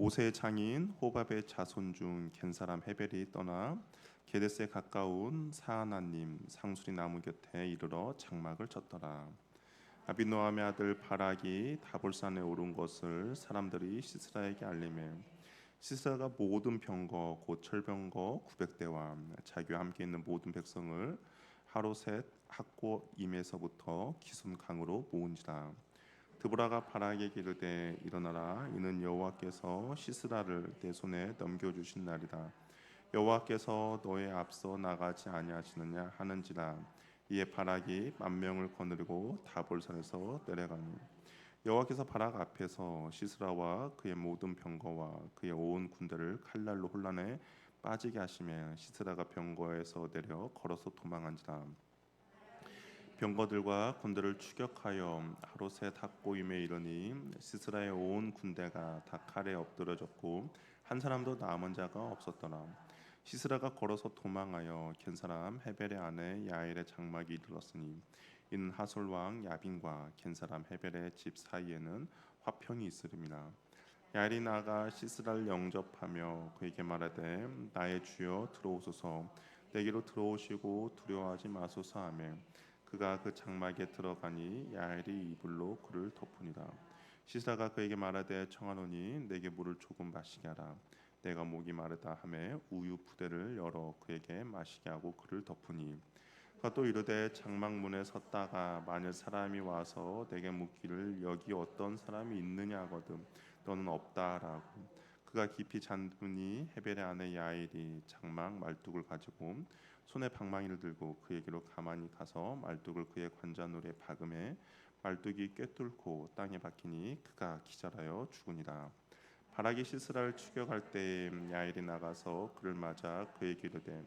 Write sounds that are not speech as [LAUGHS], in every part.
모세의 장인 호밥의 자손 중 겐사람 헤벨이 떠나 게데스에 가까운 사하나님 상수리 나무 곁에 이르러 장막을 쳤더라. 아비노함의 아들 바락이 다볼산에 오른 것을 사람들이 시스라에게 알리매 시스라가 모든 병거 곧 철병거 900대와 자기와 함께 있는 모든 백성을 하루셋 학고 임에서부터 기순 강으로 모은지라 드보라가 바락에게 이르되 일어나라. 이는 여호와께서 시스라를 내 손에 넘겨 주신 날이다. 여호와께서 너의 앞서 나가지 아니하시느냐 하는지라. 이에 바락이 만 명을 거느리고 다볼산에서 내려가니. 여호와께서 바락 앞에서 시스라와 그의 모든 병거와 그의 온 군대를 칼날로 혼란에 빠지게 하시며 시스라가 병거에서 내려 걸어서 도망한지라 병거들과 군대를 추격하여 하루새 닭고임에 이르니 시스라의 온 군대가 다 칼에 엎드려졌고 한 사람도 남은 자가 없었더라. 시스라가 걸어서 도망하여 겐 사람 헤벨의 아내 야엘의 장막이 이르렀으니 이는 하솔 왕 야빈과 겐 사람 헤벨의 집 사이에는 화평이 있으림이라. 야엘이 나가 시스라를 영접하며 그에게 말하되 나의 주여 들어오소서. 내게로 들어오시고 두려워하지 마소서 하며 그가 그 장막에 들어가니 야엘이 이불로 그를 덮으니라. 시스라가 그에게 말하되 청하노니 내게 물을 조금 마시게 하라. 내가 목이 마르다 하매 우유 부대를 열어 그에게 마시게 하고 그를 덮으니. 그가 또 이르되 장막문에 섰다가 만일 사람이 와서 내게 묻기를 여기 어떤 사람이 있느냐 하거든 너는 없다라고 그가 깊이 잠드니 헤벨의 아내 야일이 장막 말뚝을 가지고 손에 방망이를 들고 그에게로 가만히 가서 말뚝을 그의 관자놀이에 박음해 말뚝이 꿰뚫고 땅에 박히니 그가 기절하여 죽으니라. 바락이 시스라를 추격할 때에 야일이 나가서 그를 맞아 그에게 이르되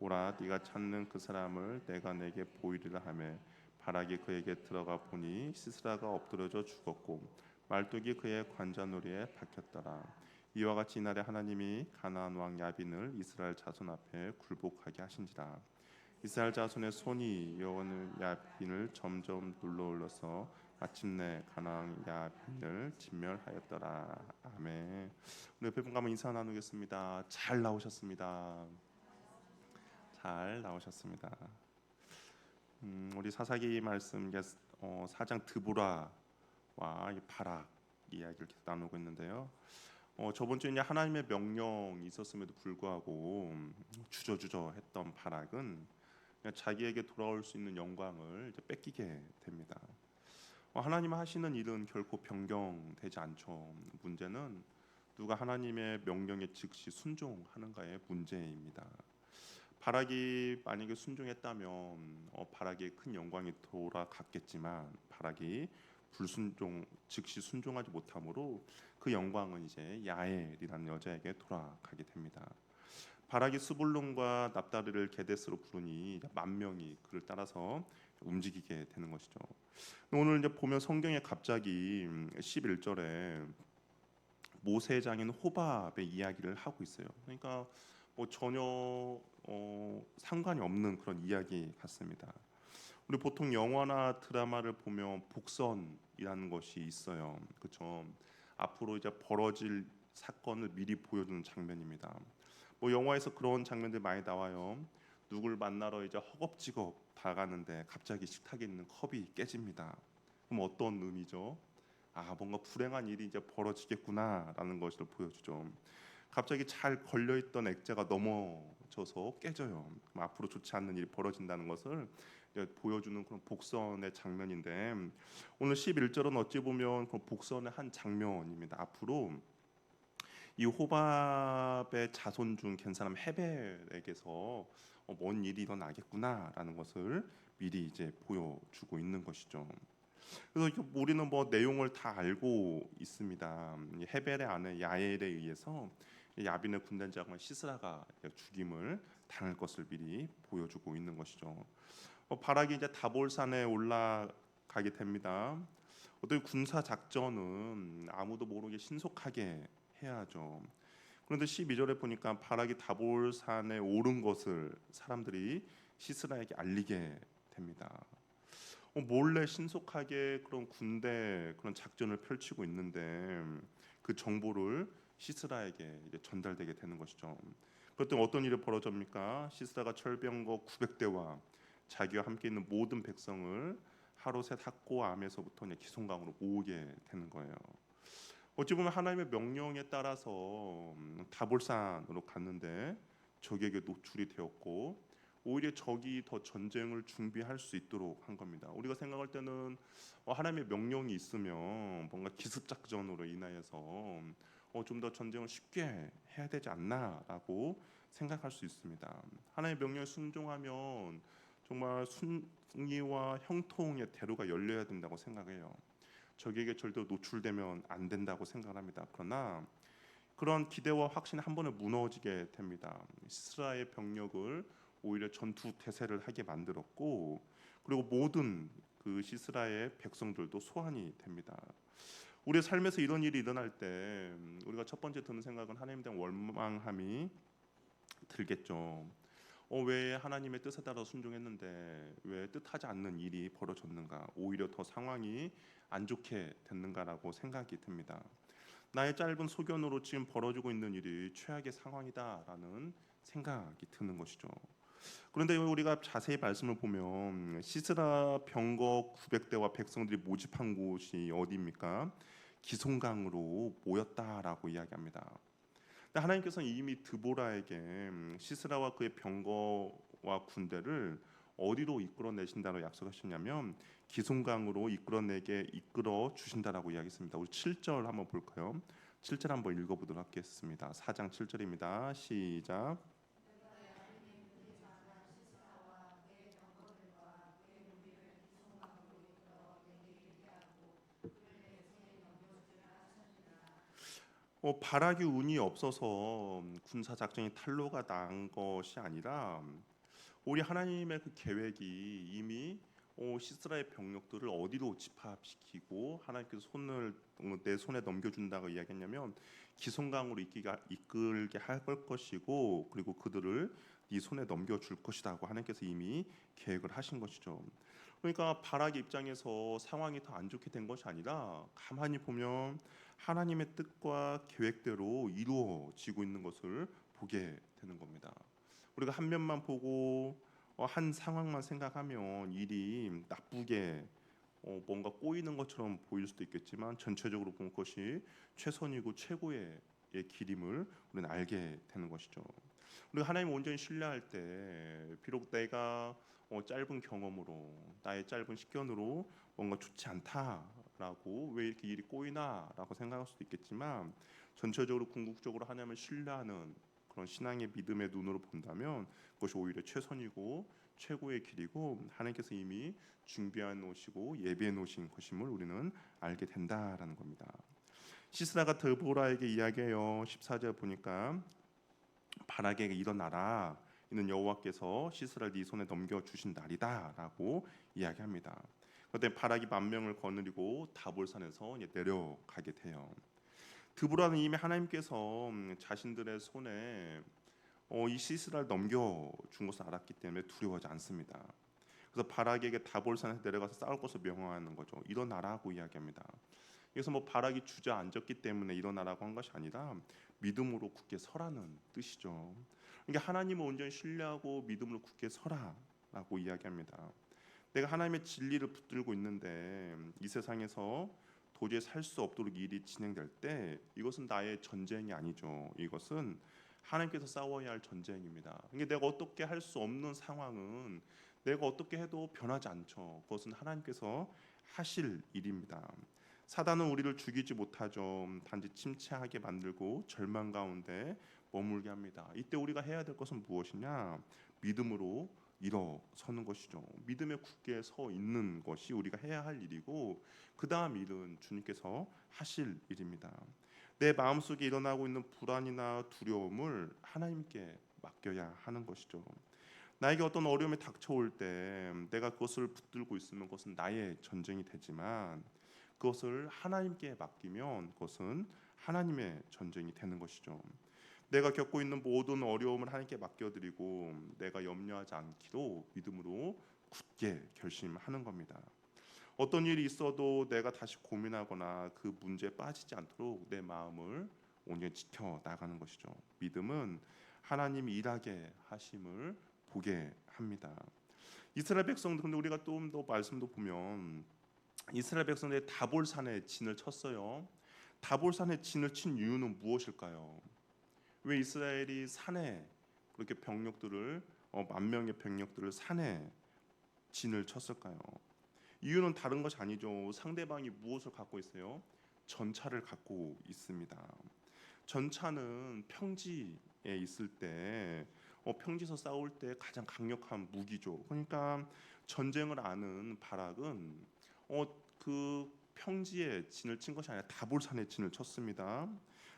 오라 네가 찾는 그 사람을 내가 내게 보이리라 하며 바락이 그에게 들어가 보니 시스라가 엎드려져 죽었고 말뚝이 그의 관자놀이에 박혔더라 이와 같이 이날에 하나님이 가나안 왕 야빈을 이스라엘 자손 앞에 굴복하게 하신지라. 이스라엘 자손의 손이 여호와는 야빈을 점점 눌러 올려서 마침내 가나안 야빈을 진멸하였더라. 아멘. 우리 옆에 분 가면 인사 나누겠습니다. 잘 나오셨습니다. 잘 나오셨습니다. 음, 우리 사사기 말씀 어, 사장 드보라와 바락 이야기를 계속 나누고 있는데요 어, 저번 주에 하나님의 명령이 있었음에도 불구하고 음, 주저주저했던 바락은 자기에게 돌아올 수 있는 영광을 뺏기게 됩니다. 어, 하나님 하시는 일은 결코 변경되지 않죠. 문제는 누가 하나님의 명령에 즉시 순종하는가의 문제입니다. 바락이 만약에 순종했다면 어, 바락에 큰 영광이 돌아갔겠지만 바락이 불순종 즉시 순종하지 못함으로 그 영광은 이제 야엘이라는 여자에게 돌아가게 됩니다. 바락이 스불론과 납다리를 게데스로 부르니 만 명이 그를 따라서 움직이게 되는 것이죠. 오늘 이제 보면 성경에 갑자기 11절에 모세 장인 호밥의 이야기를 하고 있어요. 그러니까 뭐 전혀 어, 상관이 없는 그런 이야기 같습니다. 우리 보통 영화나 드라마를 보면 복선이라는 것이 있어요. 그렇죠? 앞으로 이제 벌어질 사건을 미리 보여주는 장면입니다. 뭐 영화에서 그런 장면들 많이 나와요. 누굴 만나러 이제 허겁지겁 다가는데 갑자기 식탁에 있는 컵이 깨집니다. 그럼 어떤 의미죠? 아 뭔가 불행한 일이 이제 벌어지겠구나라는 것을 보여주죠. 갑자기 잘 걸려 있던 액자가 넘어져서 깨져요. 앞으로 좋지 않는 일이 벌어진다는 것을 보여주는 그런 복선의 장면인데 오늘 11절은 어찌 보면 그 복선의 한 장면입니다. 앞으로 이 호밥의 자손 중겐 사람 헤벨에게서 어, 뭔 일이 일어나겠구나라는 것을 미리 이제 보여주고 있는 것이죠. 그래서 우리는 뭐 내용을 다 알고 있습니다. 헤벨의 아내 야엘에 의해서 야빈의 군대 장관 시스라가 죽임을 당할 것을 미리 보여주고 있는 것이죠. 어, 바락이 이제 다볼산에 올라가게 됩니다. 어떤 군사 작전은 아무도 모르게 신속하게 해야죠. 그런데 12절에 보니까 바락이 다볼산에 오른 것을 사람들이 시스라에게 알리게 됩니다. 어, 몰래 신속하게 그런 군대 그런 작전을 펼치고 있는데 그 정보를 시스라에게 전달되게 되는 것이죠. 그랬더니 어떤 일이 벌어집니까? 시스라가 철병거 900대와 자기와 함께 있는 모든 백성을 하루셋 학고 암에서부터 이제 기송강으로 모으게 되는 거예요. 어찌 보면 하나님의 명령에 따라서 음, 다볼산으로 갔는데 적에게 노출이 되었고 오히려 적이 더 전쟁을 준비할 수 있도록 한 겁니다. 우리가 생각할 때는 어, 하나님의 명령이 있으면 뭔가 기습 작전으로 인하여서 어, 좀더 전쟁을 쉽게 해야 되지 않나라고 생각할 수 있습니다. 하나님의 명령에 순종하면 정말 순리와 형통의 대로가 열려야 된다고 생각해요. 적에게 절대로 노출되면 안 된다고 생각합니다. 그러나 그런 기대와 확신이 한 번에 무너지게 됩니다. 이스라엘 병력을 오히려 전투 태세를 하게 만들었고 그리고 모든 그 시스라의 백성들도 소환이 됩니다. 우리 삶에서 이런 일이 일어날 때 음, 우리가 첫 번째 드는 생각은 하나님에 대한 원망함이 들겠죠. 어, 왜 하나님의 뜻에 따라 순종했는데 왜 뜻하지 않는 일이 벌어졌는가? 오히려 더 상황이 안 좋게 됐는가라고 생각이 듭니다. 나의 짧은 소견으로 지금 벌어지고 있는 일이 최악의 상황이다라는 생각이 드는 것이죠. 그런데 우리가 자세히 말씀을 보면 시스라 병거 900대와 백성들이 모집한 곳이 어디입니까? 기송강으로 모였다라고 이야기합니다. 근데 하나님께서는 이미 드보라에게 시스라와 그의 병거와 군대를 어디로 이끌어내신다고 약속하셨냐면 기송강으로 이끌어내게 이끌어 주신다라고 이야기했습니다. 우리 7절 한번 볼까요? 7절 한번 읽어보도록 하겠습니다. 4장 7절입니다. 시작. 어, 바라기 운이 없어서 음, 군사 작전이 탈로가 난 것이 아니라 음, 우리 하나님의 그 계획이 이미 어, 시스라의 병력들을 어디로 집합시키고 하나님께서 손을 어, 내 손에 넘겨준다고 이야기했냐면 기송강으로 이끌게, 이끌게 할걸 것이고 그리고 그들을 네 손에 넘겨줄 것이다고 하나님께서 이미 계획을 하신 것이죠. 그러니까 바락의 입장에서 상황이 더 안 좋게 된 것이 아니라 가만히 보면 하나님의 뜻과 계획대로 이루어지고 있는 것을 보게 되는 겁니다. 우리가 한 면만 보고 어, 한 상황만 생각하면 일이 나쁘게 어, 뭔가 꼬이는 것처럼 보일 수도 있겠지만 전체적으로 본 것이 최선이고 최고의 길임을 우리는 알게 되는 것이죠. 우리가 하나님 온전히 신뢰할 때 비록 내가 어, 짧은 경험으로 나의 짧은 식견으로 뭔가 좋지 않다 라고 왜 이렇게 일이 꼬이나 라고 생각할 수도 있겠지만 전체적으로 궁극적으로 하나님을 신뢰하는 그런 신앙의 믿음의 눈으로 본다면 그것이 오히려 최선이고 최고의 길이고 하나님께서 이미 준비해 놓으시고 예비해 놓으신 것임을 우리는 알게 된다라는 겁니다. 시스라가 드보라에게 이야기해요. 14절 보니까 바락에게 일어나라. 이는 여호와께서 시스라를 네 손에 넘겨 주신 날이다라고 이야기합니다. 그때 바락이 만 명을 거느리고 다볼산에서 내려가게 돼요. 드보라는 이미 하나님께서 자신들의 손에 어, 이 시스라를 넘겨준 것을 알았기 때문에 두려워하지 않습니다. 그래서 바락에게 다볼산에서 내려가서 싸울 것을 명령하는 거죠. 일어나라고 이야기합니다. 그래서 뭐 바락이 주저앉았기 때문에 일어나라고 한 것이 아니라 믿음으로 굳게 서라는 뜻이죠. 그러니까 하나님을 온전히 신뢰하고 믿음으로 굳게 서라라고 이야기합니다. 내가 하나님의 진리를 붙들고 있는데 이 세상에서 도저히 살 수 없도록 일이 진행될 때 이것은 나의 전쟁이 아니죠. 이것은 하나님께서 싸워야 할 전쟁입니다. 그러니까 내가 어떻게 할 수 없는 상황은 내가 어떻게 해도 변하지 않죠. 그것은 하나님께서 하실 일입니다. 사단은 우리를 죽이지 못하죠. 단지 침체하게 만들고 절망 가운데 머물게 합니다. 이때 우리가 해야 될 것은 무엇이냐? 믿음으로 일어서는 것이죠. 믿음에 굳게 서 있는 것이 우리가 해야 할 일이고 그 다음 일은 주님께서 하실 일입니다. 내 마음속에 일어나고 있는 불안이나 두려움을 하나님께 맡겨야 하는 것이죠. 나에게 어떤 어려움이 닥쳐올 때 내가 그것을 붙들고 있으면 그것은 나의 전쟁이 되지만 그것을 하나님께 맡기면 그것은 하나님의 전쟁이 되는 것이죠. 내가 겪고 있는 모든 어려움을 하나님께 맡겨드리고 내가 염려하지 않기로 믿음으로 굳게 결심하는 겁니다. 어떤 일이 있어도 내가 다시 고민하거나 그 문제에 빠지지 않도록 내 마음을 온전히 지켜 나가는 것이죠. 믿음은 하나님이 일하게 하심을 보게 합니다. 이스라엘 백성들 근데 우리가 좀 더 말씀도 보면 이스라엘 백성들이 다볼산에 진을 쳤어요. 다볼산에 진을 친 이유는 무엇일까요? 왜 이스라엘이 산에 그렇게 병력들을 어, 만 명의 병력들을 산에 진을 쳤을까요? 이유는 다른 것이 아니죠. 상대방이 무엇을 갖고 있어요? 전차를 갖고 있습니다. 전차는 평지에 있을 때 어, 평지에서 싸울 때 가장 강력한 무기죠. 그러니까 전쟁을 아는 바락은 어, 그 평지에 진을 친 것이 아니라 다볼산에 진을 쳤습니다.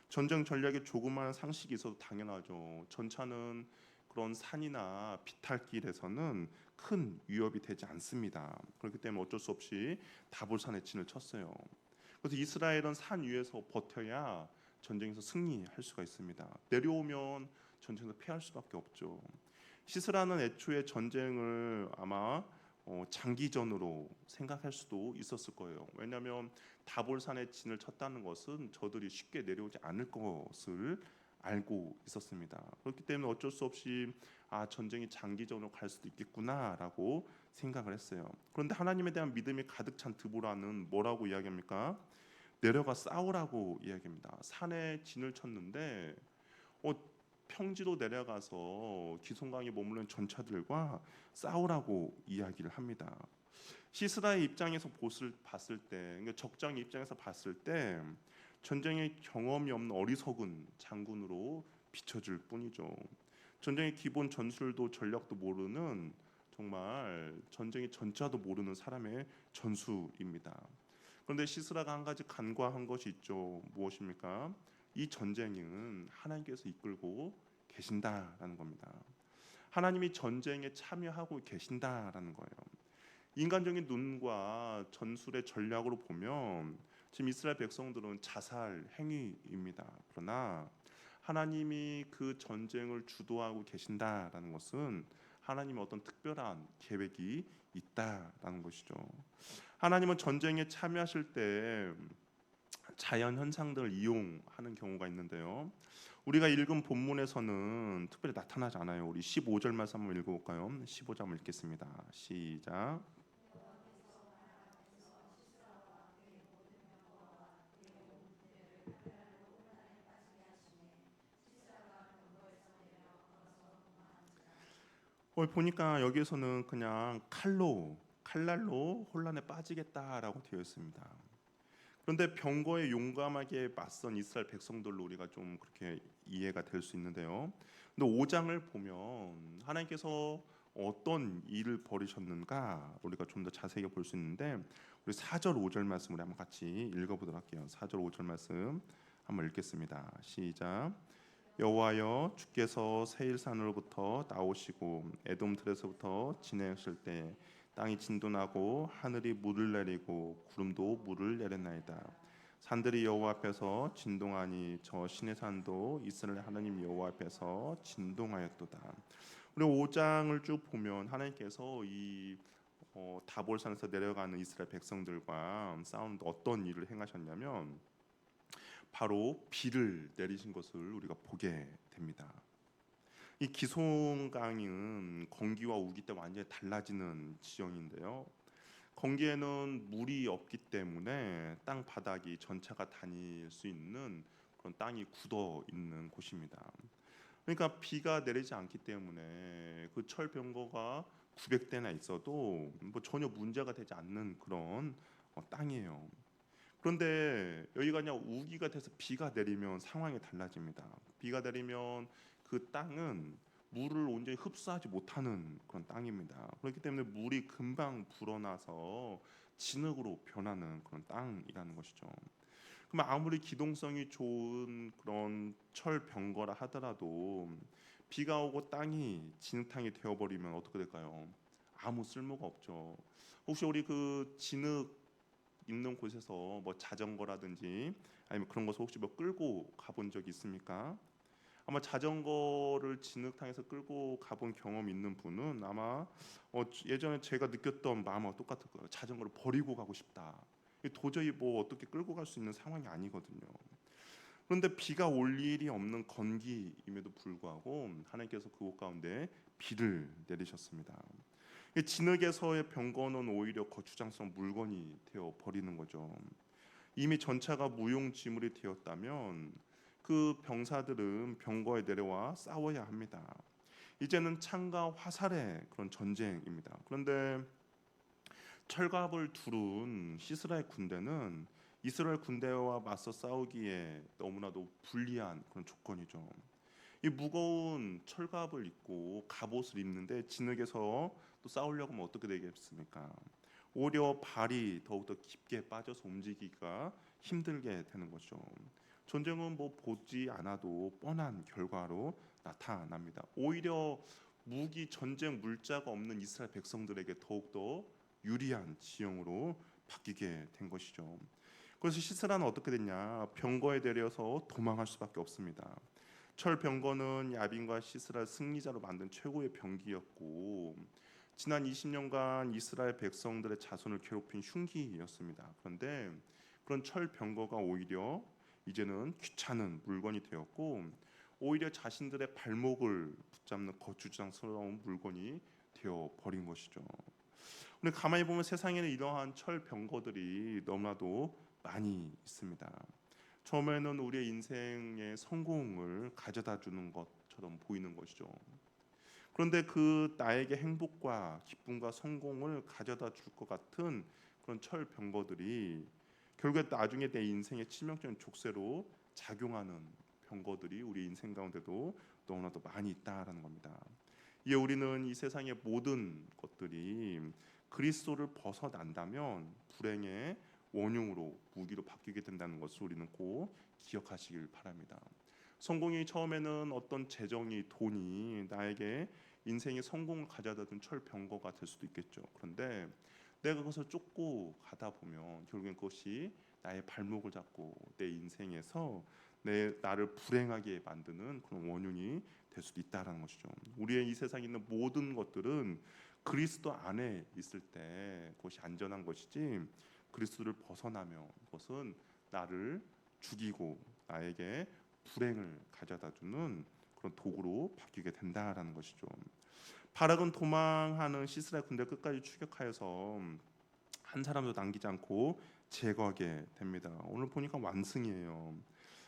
전쟁 전략에 조그마한 상식이 있어도 당연하죠. 전차는 그런 산이나 비탈길에서는 큰 위협이 되지 않습니다. 그렇기 때문에 어쩔 수 없이 다볼산에 진을 쳤어요. 그래서 이스라엘은 산 위에서 버텨야 전쟁에서 승리할 수가 있습니다. 내려오면 전쟁에서 패할 수밖에 없죠. 시스라는 애초에 전쟁을 아마 어, 장기전으로 생각할 수도 있었을 거예요. 왜냐하면 다볼산에 진을 쳤다는 것은 저들이 쉽게 내려오지 않을 것을 알고 있었습니다. 그렇기 때문에 어쩔 수 없이 아 전쟁이 장기전으로 갈 수도 있겠구나라고 생각을 했어요. 그런데 하나님에 대한 믿음이 가득 찬 드보라는 뭐라고 이야기합니까? 내려가 싸우라고 이야기합니다. 산에 진을 쳤는데 어, 평지로 내려가서 기송강에 머무른 전차들과 싸우라고 이야기를 합니다. 시스라의 입장에서 보슬, 봤을 때, 그러니까 적장의 입장에서 봤을 때 전쟁의 경험이 없는 어리석은 장군으로 비춰질 뿐이죠. 전쟁의 기본 전술도 전략도 모르는 정말 전쟁의 전자도 모르는 사람의 전술입니다. 그런데 시스라가 한 가지 간과한 것이 있죠. 무엇입니까? 이 전쟁은 하나님께서 이끌고 계신다라는 겁니다. 하나님이 전쟁에 참여하고 계신다라는 거예요. 인간적인 눈과 전술의 전략으로 보면 지금 이스라엘 백성들은 자살 행위입니다. 그러나 하나님이 그 전쟁을 주도하고 계신다라는 것은 하나님의 어떤 특별한 계획이 있다라는 것이죠. 하나님은 전쟁에 참여하실 때 자연 현상들을 이용하는 경우가 있는데요. 우리가 읽은 본문에서는 특별히 나타나지 않아요. 우리 15절 말씀 한번 읽어볼까요? 15절 한번 읽겠습니다. 시작. 어, 보니까 여기에서는 그냥 칼로 칼날로 혼란에 빠지겠다라고 되어 있습니다. 그런데 병거에 용감하게 맞선 이스라엘 백성들로 우리가 좀 그렇게 이해가 될 수 있는데요. 근데 5장을 보면 하나님께서 어떤 일을 벌이셨는가 우리가 좀 더 자세히 볼 수 있는데 우리 4절 5절 말씀을 한번 같이 읽어 보도록 할게요. 4절 5절 말씀 한번 읽겠습니다. 시작. 여호와여 주께서 세일산으로부터 나오시고 에돔 들에서부터 지내실 때 땅이 진동하고 하늘이 물을 내리고 구름도 물을 내렸나이다. 산들이 여호와 앞에서 진동하니 저 신의 산도 이스라엘 하나님 여호와 앞에서 진동하였도다. 우리 5장을 쭉 보면 하나님께서 이 어, 다볼산에서 내려가는 이스라엘 백성들과 싸우는 어떤 일을 행하셨냐면 바로 비를 내리신 것을 우리가 보게 됩니다. 이 기송강은 건기와 우기 때 완전히 달라지는 지형인데요. 건기에는 물이 없기 때문에 땅 바닥이 전차가 다닐 수 있는 그런 땅이 굳어 있는 곳입니다. 그러니까 비가 내리지 않기 때문에 그 철병거가 900대나 있어도 뭐 전혀 문제가 되지 않는 그런 어, 땅이에요. 그런데 여기가 그냥 우기가 돼서 비가 내리면 상황이 달라집니다. 비가 내리면 그 땅은 물을 온전히 흡수하지 못하는 그런 땅입니다. 그렇기 때문에 물이 금방 불어나서 진흙으로 변하는 그런 땅이라는 것이죠. 그럼 아무리 기동성이 좋은 그런 철 병거라 하더라도 비가 오고 땅이 진흙탕이 되어버리면 어떻게 될까요? 아무 쓸모가 없죠. 혹시 우리 그 진흙 있는 곳에서 뭐 자전거라든지 아니면 그런 것을 혹시 뭐 끌고 가본 적 있습니까? 아마 자전거를 진흙탕에서 끌고 가본 경험 있는 분은 아마 어, 예전에 제가 느꼈던 마음과 똑같을 거예요. 자전거를 버리고 가고 싶다. 도저히 뭐 어떻게 끌고 갈 수 있는 상황이 아니거든요. 그런데 비가 올 일이 없는 건기임에도 불구하고 하나님께서 그곳 가운데 비를 내리셨습니다. 이 진흙에서의 병거는 오히려 거추장성 물건이 되어 버리는 거죠. 이미 전차가 무용지물이 되었다면 그 병사들은 병거에 내려와 싸워야 합니다. 이제는 창과 화살의 그런 전쟁입니다. 그런데 철갑을 두른 시스라의 군대는 이스라엘 군대와 맞서 싸우기에 너무나도 불리한 그런 조건이죠. 이 무거운 철갑을 입고 갑옷을 입는데 진흙에서 또 싸우려고 하면 어떻게 되겠습니까? 오히려 발이 더욱더 깊게 빠져서 움직이기가 힘들게 되는 거죠. 전쟁은 뭐 보지 않아도 뻔한 결과로 나타납니다. 오히려 무기 전쟁 물자가 없는 이스라엘 백성들에게 더욱더 유리한 지형으로 바뀌게 된 것이죠. 그래서 시스라는 어떻게 됐냐? 병거에 내려서 도망할 수밖에 없습니다. 철 병거는 야빈과 시스라 승리자로 만든 최고의 병기였고 지난 20년간 이스라엘 백성들의 자손을 괴롭힌 흉기였습니다. 그런데 그런 철 병거가 오히려 이제는 귀찮은 물건이 되었고 오히려 자신들의 발목을 붙잡는 거추장스러운 물건이 되어 버린 것이죠. 우리 가만히 보면 세상에는 이러한 철 병거들이 너무나도 많이 있습니다. 처음에는 우리의 인생의 성공을 가져다 주는 것처럼 보이는 것이죠. 그런데 그 나에게 행복과 기쁨과 성공을 가져다 줄 것 같은 그런 철 병거들이 결국에 나중에 내 인생의 치명적인 족쇄로 작용하는 병거들이 우리 인생 가운데도 너무나도 많이 있다라는 겁니다. 이에 우리는 이 세상의 모든 것들이 그리스도를 벗어난다면 불행의 원흉으로 무기로 바뀌게 된다는 것을 우리는 꼭 기억하시길 바랍니다. 성공이 처음에는 어떤 재정이 돈이 나에게 인생의 성공을 가져다 준 철병거가 될 수도 있겠죠. 그런데 내가 그것을 쫓고 가다 보면 결국엔 그것이 나의 발목을 잡고 내 인생에서 내 나를 불행하게 만드는 그런 원흉이 될 수도 있다라는 것이죠. 우리의 이 세상에 있는 모든 것들은 그리스도 안에 있을 때 그것이 안전한 것이지 그리스도를 벗어나면 그것은 나를 죽이고 나에게 불행을 가져다 주는 그런 도구로 바뀌게 된다라는 것이죠. 바락은 도망하는 시스라 군대 끝까지 추격하여서 한 사람도 남기지 않고 제거하게 됩니다. 오늘 보니까 완승이에요.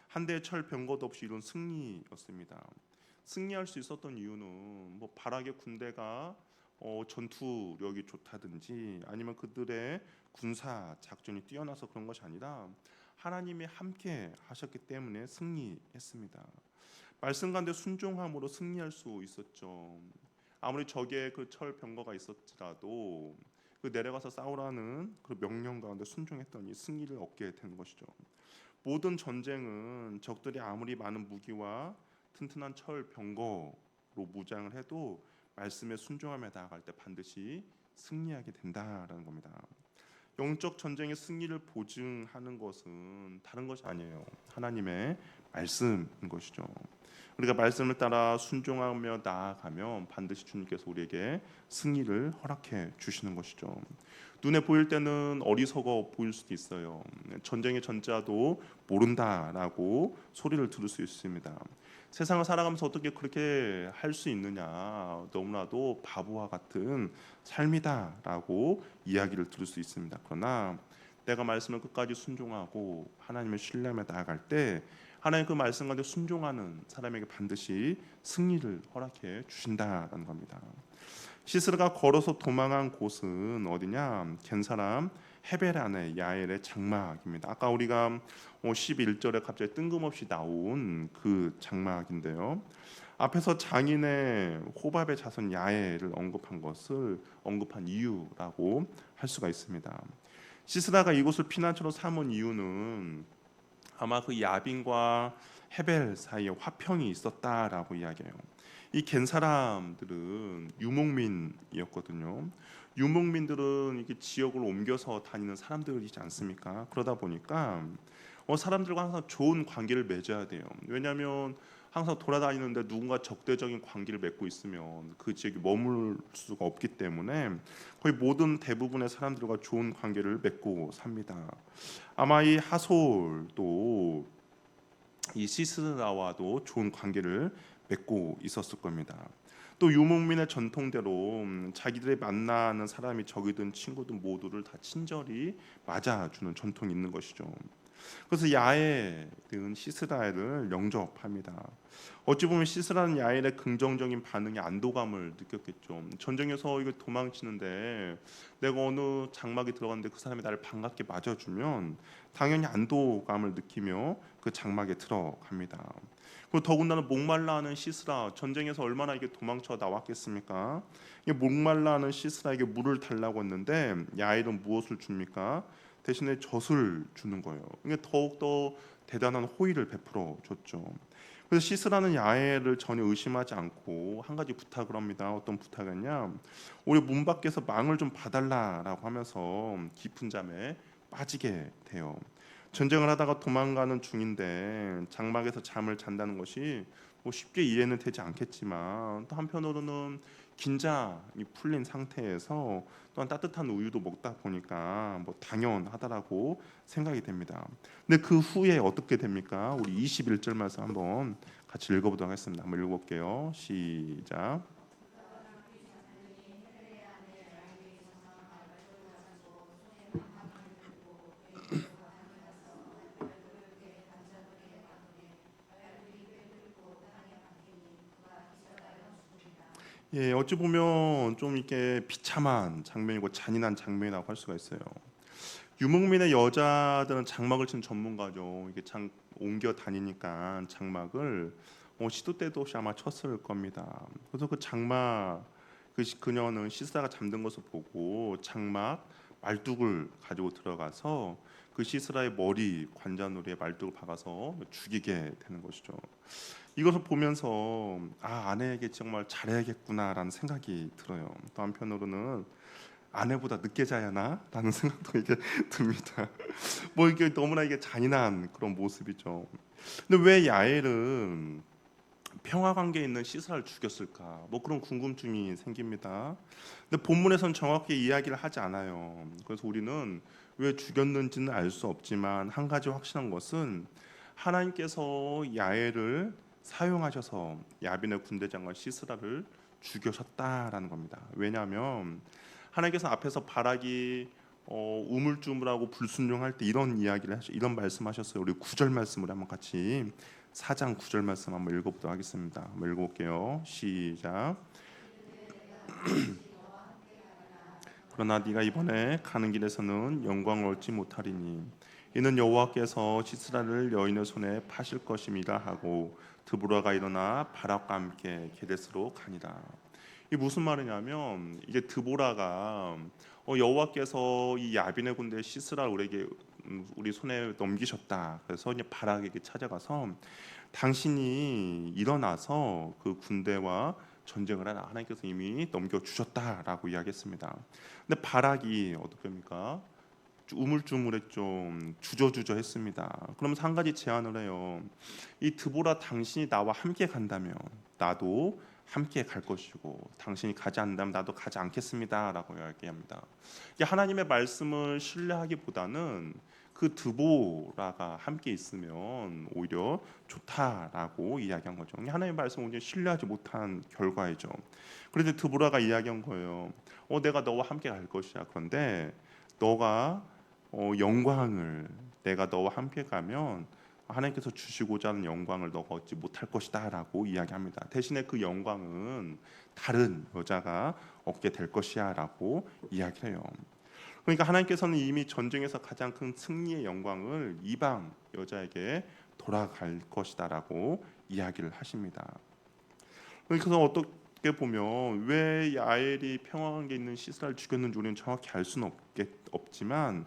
한 대의 철 병거도 없이 이룬 승리였습니다. 승리할 수 있었던 이유는 뭐 바락의 군대가 어, 전투력이 좋다든지 아니면 그들의 군사 작전이 뛰어나서 그런 것이 아니라 하나님이 함께 하셨기 때문에 승리했습니다. 말씀 가운데 순종함으로 승리할 수 있었죠. 아무리 적의 그 철 병거가 있었지라도 그 내려가서 싸우라는 그 명령 가운데 순종했더니 승리를 얻게 된 것이죠. 모든 전쟁은 적들이 아무리 많은 무기와 튼튼한 철 병거로 무장을 해도 말씀에 순종하며 나아갈 때 반드시 승리하게 된다라는 겁니다. 영적 전쟁의 승리를 보증하는 것은 다른 것이 아니에요. 하나님의 말씀인 것이죠. 우리가 말씀을 따라 순종하며 나아가면 반드시 주님께서 우리에게 승리를 허락해 주시는 것이죠. 눈에 보일 때는 어리석어 보일 수도 있어요. 전쟁의 전자도 모른다라고 소리를 들을 수 있습니다. 세상을 살아가면서 어떻게 그렇게 할 수 있느냐 너무나도 바보와 같은 삶이다라고 이야기를 들을 수 있습니다. 그러나 내가 말씀을 끝까지 순종하고 하나님을 신뢰하며 나아갈 때 하나님 그 말씀 가운데 순종하는 사람에게 반드시 승리를 허락해 주신다라는 겁니다. 시스라가 걸어서 도망한 곳은 어디냐? 겐 사람 헤베란의 야엘의 장막입니다. 아까 우리가 11절에 갑자기 뜬금없이 나온 그 장막인데요. 앞에서 장인의 호밥의 자손 야엘을 언급한 것을 언급한 이유라고 할 수가 있습니다. 시스라가 이곳을 피난처로 삼은 이유는 아마 그 야빈과 헤벨 사이에 화평이 있었다라고 이야기해요. 이 겐 사람들은 유목민이었거든요. 유목민들은 이렇게 지역을 옮겨서 다니는 사람들이지 않습니까? 그러다 보니까 어, 사람들과 항상 좋은 관계를 맺어야 돼요. 왜냐하면 항상 돌아다니는데 누군가 적대적인 관계를 맺고 있으면 그 지역에 머물 수가 없기 때문에 거의 모든 대부분의 사람들과 좋은 관계를 맺고 삽니다. 아마 이 하솔도 이 시스라와도 좋은 관계를 맺고 있었을 겁니다. 또 유목민의 전통대로 음, 자기들의 만나는 사람이 적이든 친구든 모두를 다 친절히 맞아주는 전통이 있는 것이죠. 그래서 야엘은 시스라엘을 영접합니다. 어찌 보면 시스라는 야엘의 긍정적인 반응에 안도감을 느꼈겠죠. 전쟁에서 이거 도망치는데 내가 어느 장막에 들어갔는데 그 사람이 나를 반갑게 맞아주면 당연히 안도감을 느끼며 그 장막에 들어갑니다. 그리고 더군다나 목말라하는 시스라 전쟁에서 얼마나 이게 도망쳐 나왔겠습니까? 목말라하는 시스라에게 물을 달라고 했는데 야일은 무엇을 줍니까? 대신에 젖을 주는 거예요. 이게 더욱 더 대단한 호의를 베풀어 줬죠. 그래서 시스라는 야엘을 전혀 의심하지 않고 한 가지 부탁을 합니다. 어떤 부탁이냐? 우리 문 밖에서 망을 좀 봐달라라고 하면서 깊은 잠에 빠지게 돼요. 전쟁을 하다가 도망가는 중인데 장막에서 잠을 잔다는 것이 뭐 쉽게 이해는 되지 않겠지만 또 한편으로는 긴장이 풀린 상태에서 또한 따뜻한 우유도 먹다 보니까 뭐 당연하다라고 생각이 됩니다. 근데 그 후에 어떻게 됩니까? 우리 21절 말씀 한번 같이 읽어보도록 하겠습니다. 한번 읽어볼게요. 시작. 예, 어찌 보면 좀 이렇게 비참한 장면이고 잔인한 장면이라고 할 수가 있어요. 유목민의 여자들은 장막을 치는 전문가죠. 이게 장 옮겨 다니니까 장막을 어, 시도 때도 없이 아마 쳤을 겁니다. 그래서 그 장막 그 시- 그녀는 시스라가 잠든 것을 보고 장막 말뚝을 가지고 들어가서 그 시스라의 머리 관자놀이에 말뚝을 박아서 죽이게 되는 것이죠. 이것을 보면서 아 아내에게 정말 잘해야겠구나라는 생각이 들어요. 또 한편으로는 아내보다 늦게 자야 하나라는 생각도 이게 [LAUGHS] 듭니다. 뭐 이게 너무나 이게 잔인한 그런 모습이죠. 근데 왜 야엘은 평화 관계에 있는 시사를 죽였을까? 뭐 그런 궁금증이 생깁니다. 근데 본문에선 정확히 이야기를 하지 않아요. 그래서 우리는 왜 죽였는지는 알 수 없지만 한 가지 확실한 것은 하나님께서 야엘을 사용하셔서 야빈의 군대장관 시스라를 죽여셨다라는 겁니다. 왜냐하면 하나님께서 앞에서 바락이 어, 우물쭈물하고 불순종할 때 이런 이야기를 하셔, 이런 말씀하셨어요. 우리 구절 말씀을 한번 같이 4장 9절 말씀 한번 읽어보도록 하겠습니다. 한번 읽어볼게요. 시작. [CLEARS THROAT] 그러나 네가 이번에 가는 길에서는 영광을 얻지 못하리니 이는 여호와께서 시스라를 여인의 손에 파실 것임이라 하고 드보라가 일어나 바락과 함께 게데스로 가니라. 이 무슨 말이냐면 이게 드보라가 어, 여호와께서 이 야빈의 군대 시스라를 우리에게 음, 우리 손에 넘기셨다. 그래서 이제 바락에게 찾아가서 당신이 일어나서 그 군대와 전쟁을 하라 하나님께서 이미 넘겨 주셨다라고 이야기했습니다. 근데 바락이 어떻게입니까? 우물쭈물했죠. 주저주저했습니다. 그러면서 한 가지 제안을 해요. 이 드보라 당신이 나와 함께 간다면 나도 함께 갈 것이고 당신이 가지 않는다면 나도 가지 않겠습니다라고 이야기합니다. 하나님의 말씀을 신뢰하기보다는 그 드보라가 함께 있으면 오히려 좋다라고 이야기한 거죠. 하나님의 말씀 오히려 신뢰하지 못한 결과이죠. 그런데 드보라가 이야기한 거예요. 어, 내가 너와 함께 갈 것이야. 그런데 너가 어, 영광을 내가 너와 함께 가면 하나님께서 주시고자 하는 영광을 너가 얻지 못할 것이다라고 이야기합니다. 대신에 그 영광은 다른 여자가 얻게 될 것이야라고 이야기해요. 그러니까 하나님께서는 이미 전쟁에서 가장 큰 승리의 영광을 이방 여자에게 돌아갈 것이다라고 이야기를 하십니다. 그래서 어떻게 보면 왜 야엘이 평화관계 있는 시스라를 죽였는지 우리는 정확히 알 수는 없겠, 없지만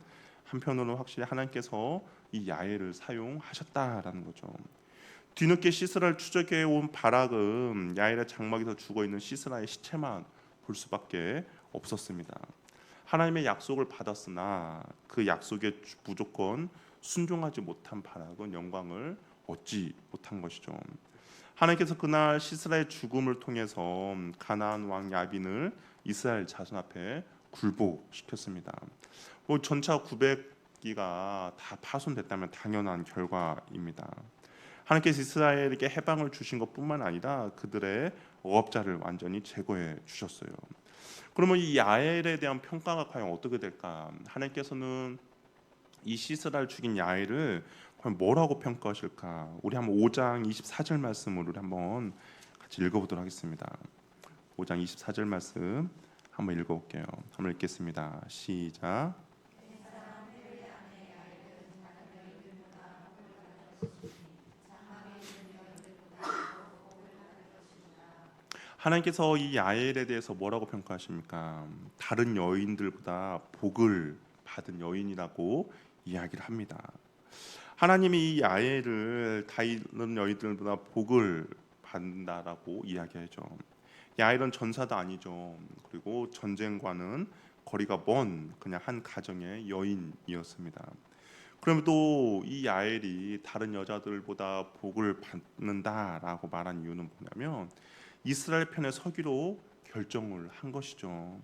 한편으로는 확실히 하나님께서 이 야엘을 사용하셨다라는 거죠. 뒤늦게 시스라를 추적해 온 바락은 야엘의 장막에서 죽어 있는 시스라의 시체만 볼 수밖에 없었습니다. 하나님의 약속을 받았으나 그 약속에 무조건 순종하지 못한 바락은 영광을 얻지 못한 것이죠. 하나님께서 그날 시스라의 죽음을 통해서 가나안 왕 야빈을 이스라엘 자손 앞에 굴복시켰습니다. 뭐 전차 900기가 다 파손됐다면 당연한 결과입니다. 하나님께서 이스라엘에게 해방을 주신 것뿐만 아니라 그들의 억압자를 완전히 제거해 주셨어요. 그러면 이 야엘에 대한 평가가 과연 어떻게 될까? 하나님께서는 이 시스라를 죽인 야엘을 과연 뭐라고 평가하실까? 우리 한번 5장 24절 말씀을 우리 한번 같이 읽어보도록 하겠습니다. 5장 24절 말씀 한번 읽어볼게요. 한번 읽겠습니다. 시작. 하나님께서 이 야엘에 대해서 뭐라고 평가하십니까? 다른 여인들보다 복을 받은 여인이라고 이야기를 합니다. 하나님이 이 야엘을 다른 여인들보다 복을 받는다라고 이야기하죠. 야엘은 전사도 아니죠. 그리고 전쟁과는 거리가 먼 그냥 한 가정의 여인이었습니다. 그럼에도 이 야엘이 다른 여자들보다 복을 받는다라고 말한 이유는 뭐냐면 이스라엘 편에 서기로 결정을 한 것이죠.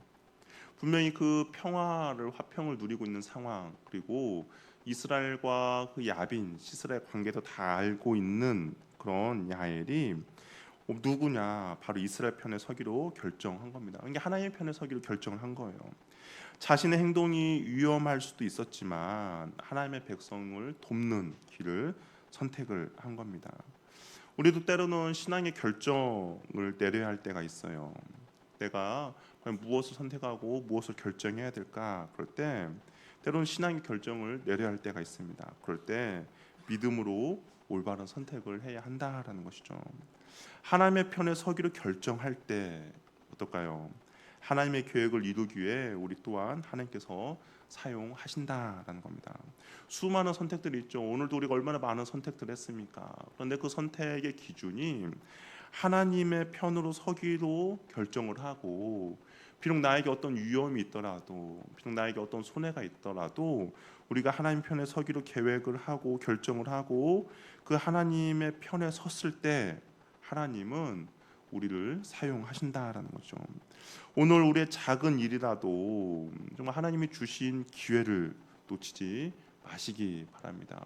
분명히 그 평화를 화평을 누리고 있는 상황 그리고 이스라엘과 그 야빈 시스라의 관계도 다 알고 있는 그런 야엘이 어, 누구냐 바로 이스라엘 편에 서기로 결정한 겁니다. 그러니까 하나님의 편에 서기로 결정을 한 거예요. 자신의 행동이 위험할 수도 있었지만 하나님의 백성을 돕는 길을 선택을 한 겁니다. 우리도 때로는 신앙의 결정을 내려야 할 때가 있어요. 내가 무엇을 선택하고 무엇을 결정해야 될까? 그럴 때 때로는 신앙의 결정을 내려야 할 때가 있습니다. 그럴 때 믿음으로 올바른 선택을 해야 한다라는 것이죠. 하나님의 편에 서기로 결정할 때 어떨까요? 하나님의 계획을 이루기 위해 우리 또한 하나님께서 사용하신다라는 겁니다. 수많은 선택들이 있죠. 오늘도 우리가 얼마나 많은 선택들을 했습니까? 그런데 그 선택의 기준이 하나님의 편으로 서기로 결정을 하고 비록 나에게 어떤 위험이 있더라도 비록 나에게 어떤 손해가 있더라도 우리가 하나님 편에 서기로 계획을 하고 결정을 하고 그 하나님의 편에 섰을 때 하나님은 우리를 사용하신다라는 거죠. 오늘 우리의 작은 일이라도 정말 하나님이 주신 기회를 놓치지 마시기 바랍니다.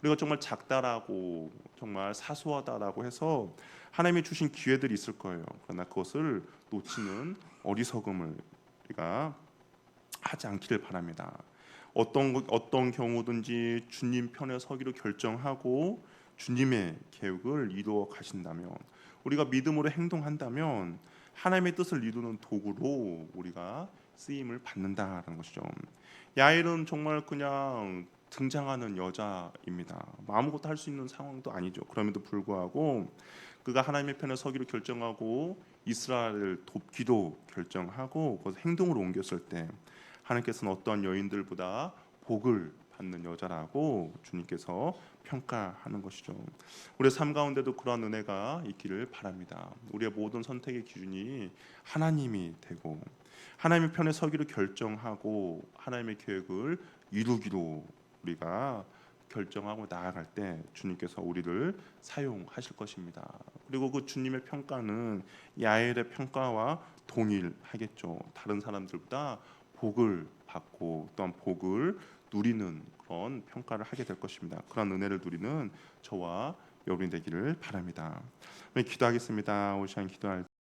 우리가 정말 작다라고 정말 사소하다라고 해서 하나님이 주신 기회들이 있을 거예요. 그러나 그것을 놓치는 어리석음을 우리가 하지 않기를 바랍니다. 어떤 거- 어떤 경우든지 주님 편에 서기로 결정하고 주님의 계획을 이루어 가신다면 우리가 믿음으로 행동한다면 하나님의 뜻을 이루는 도구로 우리가 쓰임을 받는다라는 것이죠. 야엘은 정말 그냥 등장하는 여자입니다. 뭐 아무것도 할 수 있는 상황도 아니죠. 그럼에도 불구하고 그가 하나님의 편에 서기로 결정하고 이스라엘을 돕기도 결정하고 그것을 행동으로 옮겼을 때 하나님께서는 어떠한 여인들보다 복을 받는 여자라고 주님께서 평가하는 것이죠. 우리의 삶 가운데도 그러한 은혜가 있기를 바랍니다. 우리의 모든 선택의 기준이 하나님이 되고 하나님의 편에 서기로 결정하고 하나님의 계획을 이루기로 우리가 결정하고 나아갈 때 주님께서 우리를 사용하실 것입니다. 그리고 그 주님의 평가는 야엘의 평가와 동일하겠죠. 다른 사람들보다 복을 받고 또한 복을 누리는 그런 평가를 하게 될 것입니다. 그런 은혜를 누리는 저와 여러분이 되기를 바랍니다. 네, 기도하겠습니다. 오시안 기도할